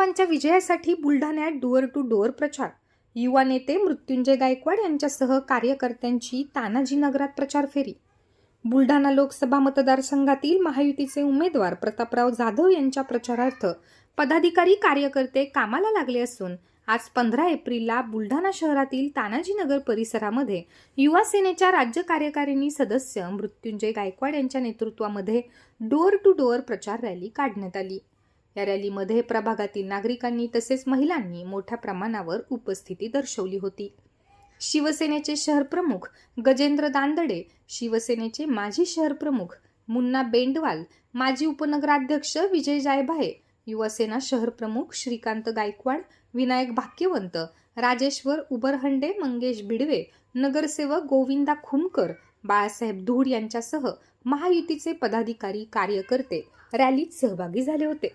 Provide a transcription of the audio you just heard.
विजयासाठी बुलढाण्यात door to door प्रचार. युवा नेते मृत्युंजय गायकवाड यांच्यासह कार्यकर्त्यांची तानाजी नगरात प्रचार फेरी. बुलढाणा लोकसभा मतदारसंघातील महायुतीचे उमेदवार प्रतापराव जाधव यांच्या प्रचारार्थ पदाधिकारी कार्यकर्ते कामाला लागले असून आज पंधरा एप्रिलला बुलढाणा शहरातील तानाजीनगर परिसरामध्ये युवा सेनेच्या राज्य कार्यकारिणी सदस्य मृत्युंजय गायकवाड यांच्या नेतृत्वामध्ये डोअर टू डोअर प्रचार रॅली काढण्यात आली. या रॅलीमध्ये प्रभागातील नागरिकांनी तसेच महिलांनी मोठ्या प्रमाणावर उपस्थिती दर्शवली होती. शिवसेनेचे शहर प्रमुख गजेंद्र दांदडे शिवसेनेचे माजी शहरप्रमुख मुन्ना बेंडवाल माजी उपनगराध्यक्ष विजय जायभाये युवासेना शहरप्रमुख श्रीकांत गायकवाड विनायक भाग्यवंत राजेश्वर उबरहंडे मंगेश बिडवे नगरसेवक गोविंदा खुमकर बाळासाहेब धूड यांच्यासह महायुतीचे पदाधिकारी कार्यकर्ते रॅलीत सहभागी झाले होते.